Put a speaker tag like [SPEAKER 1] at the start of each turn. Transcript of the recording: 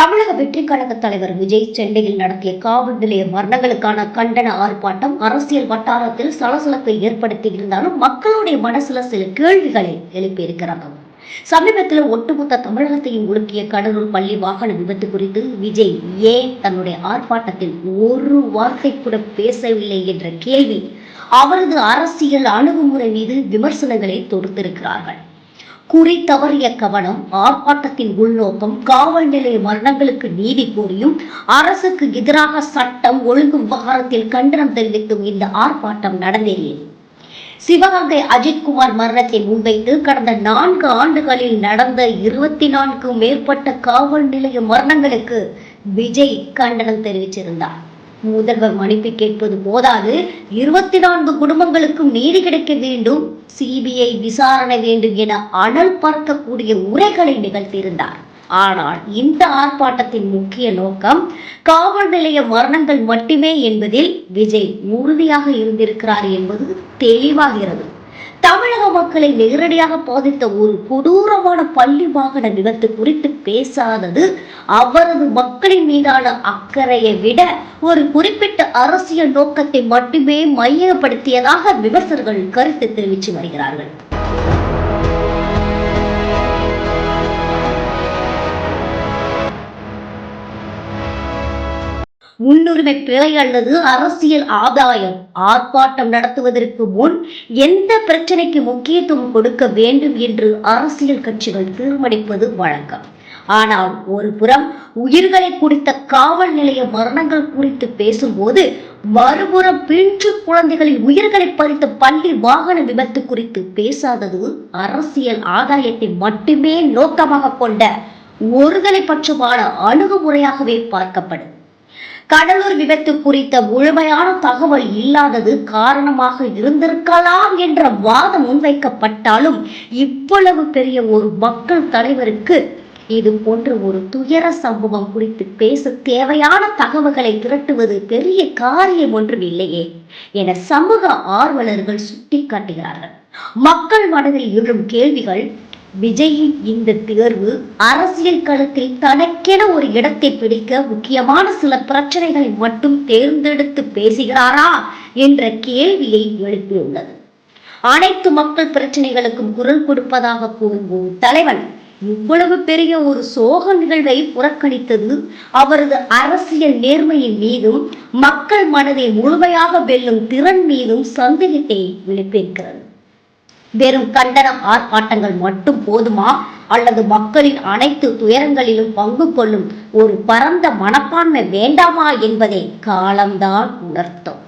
[SPEAKER 1] தமிழக வெற்றி கழக தலைவர் விஜய் சென்னையில் நடத்திய காவல் நிலைய மரணங்களுக்கான கண்டன ஆர்ப்பாட்டம் அரசியல் வட்டாரத்தில் சலசலப்பை ஏற்படுத்தியிருந்தாலும் மக்களுடைய மனசுல சில கேள்விகளை எழுப்பியிருக்கிறாங்க. சமீபத்தில் ஒட்டுமொத்த தமிழகத்தையும் உலுக்கிய கடலூர் பள்ளி வாகன விபத்து குறித்து விஜய் ஏன் தன்னுடைய ஆர்ப்பாட்டத்தில் ஒரு வார்த்தை கூட பேசவில்லை என்ற கேள்வி அவரது அரசியல் அணுகுமுறை மீது விமர்சனங்களை தொடுத்திருக்கிறார்கள். குறி தவறிய கவனம் ஆர்ப்பாட்டத்தின் உள்நோக்கம் காவல் நிலைய மரணங்களுக்கு நீதி கோரியும் அரசுக்கு எதிராக சட்டம் ஒழுங்கு விவகாரத்தில் கண்டனம் தெரிவித்தும் இந்த ஆர்ப்பாட்டம் நடந்தேறியது. சிவகங்கை அஜித்குமார் மரணத்தை முன்வைத்து கடந்த நான்கு ஆண்டுகளில் நடந்த இருபத்தி நான்கு மேற்பட்ட காவல் நிலைய மரணங்களுக்கு விஜய் கண்டனம் தெரிவிச்சிருந்தார் முதல்வர் மன்னிப்பு கேட்பது போதாது. இருபத்தி நான்கு குடும்பங்களுக்கும் நீதி கிடைக்க வேண்டும். சிபிஐ விசாரணை வேண்டும் என அனல் பார்க்கக்கூடிய உரைகளை நிகழ்த்தியிருந்தார். ஆனால் இந்த ஆர்ப்பாட்டத்தின் முக்கிய நோக்கம் காவல் நிலைய மரணங்கள் மட்டுமே என்பதில் விஜய் உறுதியாக இருந்திருக்கிறார் என்பது தெளிவாகிறது. தமிழக மக்களை நேரடியாக பாதித்த ஒரு கொடூரமான பள்ளி வாகன விபத்து குறித்து பேசாதது அவரது மக்களின் மீதான அக்கறையை விட ஒரு குறிப்பிட்ட அரசியல் நோக்கத்தை மட்டுமே மையப்படுத்தியதாக விமர்சகர்கள் கருத்து தெரிவித்து வருகிறார்கள். முன்னுரிமை பிழை அல்லது அரசியல் ஆதாயம் ஆர்ப்பாட்டம் நடத்துவதற்கு முன் எந்த பிரச்சனைக்கு முக்கியத்துவம் கொடுக்க வேண்டும் என்று அரசியல் கட்சிகள் தீர்மானிப்பது வழக்கம். ஆனால் ஒரு புறம் உயிர்களை குறித்த காவல் நிலைய மரணங்கள் குறித்து பேசும்போது மறுபுறம் பின்று குழந்தைகளின் உயிர்களை பறித்த பள்ளி வாகன விபத்து குறித்து பேசாதது அரசியல் ஆதாயத்தை மட்டுமே நோக்கமாக கொண்ட ஒருதலை பட்சமான அணுகுமுறையாகவே பார்க்கப்படும். கடலூர் விபத்து குறித்த முழுமையான தகவல் இல்லாதது காரணமாக இருந்திருக்கலாம் என்ற வாதம் முன்வைக்கப்பட்டாலும் இவ்வளவு பெரிய ஒரு மக்கள் தலைவருக்கு இது போன்ற ஒரு துயர சம்பவம் குறித்து பேச தேவையான தகவல்களை திரட்டுவது பெரிய காரியம் ஒன்றும் இல்லையே என சமூக ஆர்வலர்கள் சுட்டிக்காட்டுகிறார்கள். மக்கள் மனதில் எழும் கேள்விகள் விஜயின் இந்த தேர்வு அரசியல் களத்தில் தனக்கென ஒரு இடத்தை பிடிக்க முக்கியமான சில பிரச்சனைகளை மட்டும் தேர்ந்தெடுத்து பேசுகிறாரா என்ற கேள்வியை எழுப்பியுள்ளது. அனைத்து மக்கள் பிரச்சனைகளுக்கும் குரல் கொடுப்பதாக கூறும் தலைவன் இவ்வளவு பெரிய ஒரு சோக நிகழ்வை புறக்கணித்தது அவரது அரசியல் நேர்மையின் மீதும் மக்கள் மனதை முழுமையாக வெல்லும் திறன் மீதும் சந்தேகத்தை விழுப்பிருக்கிறது வெறும் கண்டனம் ஆர்ப்பாட்டங்கள் மட்டும் போதுமா? அல்லது மக்களின் அனைத்து துயரங்களிலும் பங்கு கொள்ளும் ஒரு பரந்த மனப்பான்மை வேண்டாமா என்பதை காலம்தான் உணர்த்தும்.